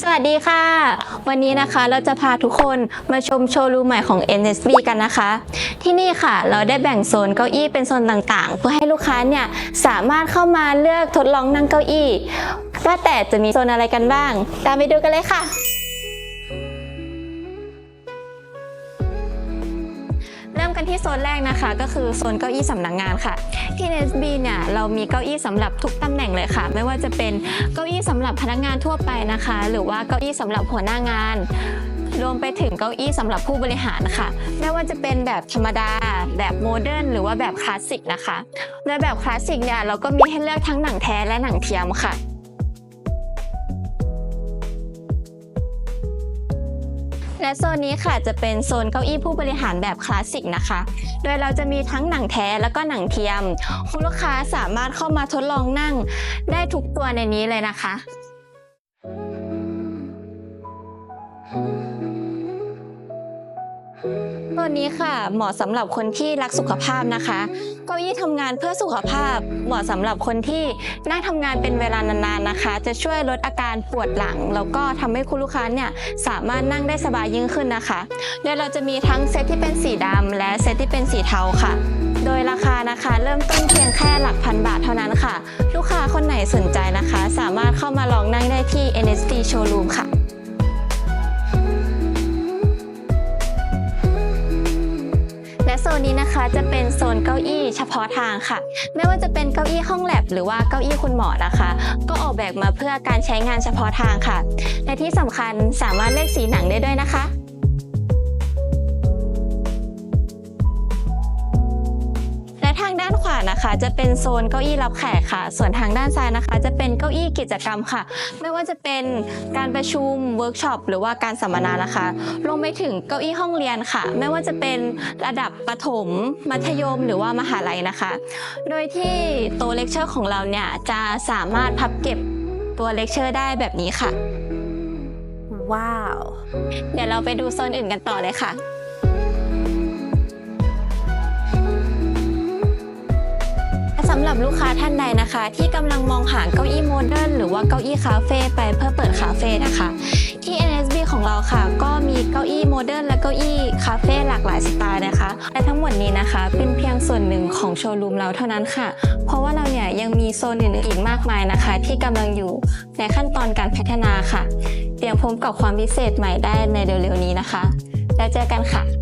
สวัสดีค่ะ วันนี้นะคะเราจะพาทุกคนมาชมโชว์รูมใหม่ของ NSB กันนะคะ ที่นี่ค่ะเราได้แบ่งโซนเก้าอี้เป็นโซนต่างๆ เพื่อให้ลูกค้าเนี่ยสามารถเข้ามาเลือกทดลองนั่งเก้าอี้ ว่าแต่จะมีโซนอะไรกันบ้าง ตามไปดูกันเลยค่ะ กันที่โซนแรกนะคะ ก็คือโซนเก้าอี้สำนักงานค่ะ ที่ NSB เนี่ยเรามีเก้าอี้สำหรับทุกตำแหน่งเลยค่ะ ไม่ว่าจะเป็นเก้าอี้สำหรับพนักงานทั่วไปนะคะ หรือว่าเก้าอี้สำหรับหัวหน้างานรวมไปถึงเก้าอี้สำหรับผู้บริหารค่ะ ไม่ว่าจะเป็นแบบธรรมดา แบบโมเดิร์นหรือว่าแบบคลาสสิกนะคะในแบบคลาสสิกเนี่ยเราก็มีให้เลือกทั้งหนังแท้และหนังเทียมค่ะ และโซนนี้ค่ะจะเป็นโซนเก้าอี้ผู้บริหารแบบคลาสสิกนะคะ โดยเราจะมีทั้งหนังแท้แล้วก็หนังเทียม คุณลูกค้าสามารถเข้ามาทดลองนั่ง ได้ทุกตัวในนี้เลยนะคะ ตัวนี้ค่ะ เหมาะสำหรับคนที่รักสุขภาพนะคะเก้าอี้ทำงานเพื่อสุขภาพ เหมาะสำหรับคนที่นั่งทำงานเป็นเวลานานๆนะคะ จะช่วยลดอาการปวดหลัง แล้วก็ทำให้คุณลูกค้าเนี่ยสามารถนั่งได้สบายยิ่งขึ้นนะคะโดยเราจะมีทั้งเซตที่เป็นสีดำและเซตที่เป็นสีเทาค่ะ โดยราคานะคะเริ่มต้นเพียงแค่หลักพันบาทเท่านั้นค่ะ ลูกค้าคนไหนสนใจนะคะ สามารถเข้ามาลองนั่งได้ที่ NST Showroom ค่ะ โซนนี้นะคะจะเป็นโซนเก้าอี้เฉพาะทางค่ะ ไม่ว่าจะเป็นเก้าอี้ห้องแลบหรือว่าเก้าอี้คุณหมอนะคะ ก็ออกแบบมาเพื่อการใช้งานเฉพาะทางค่ะ และที่สำคัญสามารถเลือกสีหนังได้ด้วยนะคะ นขวานะคะ จะเป็นโซนเก้าอี้รับแขกค่ะ ส่วนทางด้านซ้ายนะคะ จะเป็นเก้าอี้กิจกรรมค่ะ ไม่ว่าจะเป็นการประชุมเวิร์กช็อปหรือว่าการสัมมนานะคะรวมไปถึงเก้าอี้ห้องเรียนค่ะ ไม่ว่าจะเป็นระดับประถม มัธยมหรือว่ามหาลัยนะคะ โดยที่โต๊ะเลคเชอร์ของเราเนี่ยจะสามารถพับเก็บตัวเลคเชอร์ได้แบบนี้ค่ะ ว้าว เดี๋ยวเราไปดูโซนอื่นกันต่อเลยค่ะ หรับลูกค้าท่านใดนะคะ ที่กำลังมองหาเก้าอี้โมเดิร์นหรือว่าเก้าอี้คาเฟ่ไปเพื่อเปิดคาเฟ่นะคะ ที่ NSB ของเราค่ะ ก็มีเก้าอี้โมเดิร์นและเก้าอี้คาเฟ่หลากหลายสไตล์นะคะ และทั้งหมดนี้นะคะ เป็นเพียงส่วนหนึ่งของโชว์รูมเราเท่านั้นค่ะ เพราะว่าเราเนี่ยยังมีโซนอื่นๆอีกมากมายนะคะ ที่กำลังอยู่ในขั้นตอนการพัฒนาค่ะเตรียมพบกับความพิเศษใหม่ได้ในเร็วๆนี้นะคะ แล้วเจอกันค่ะ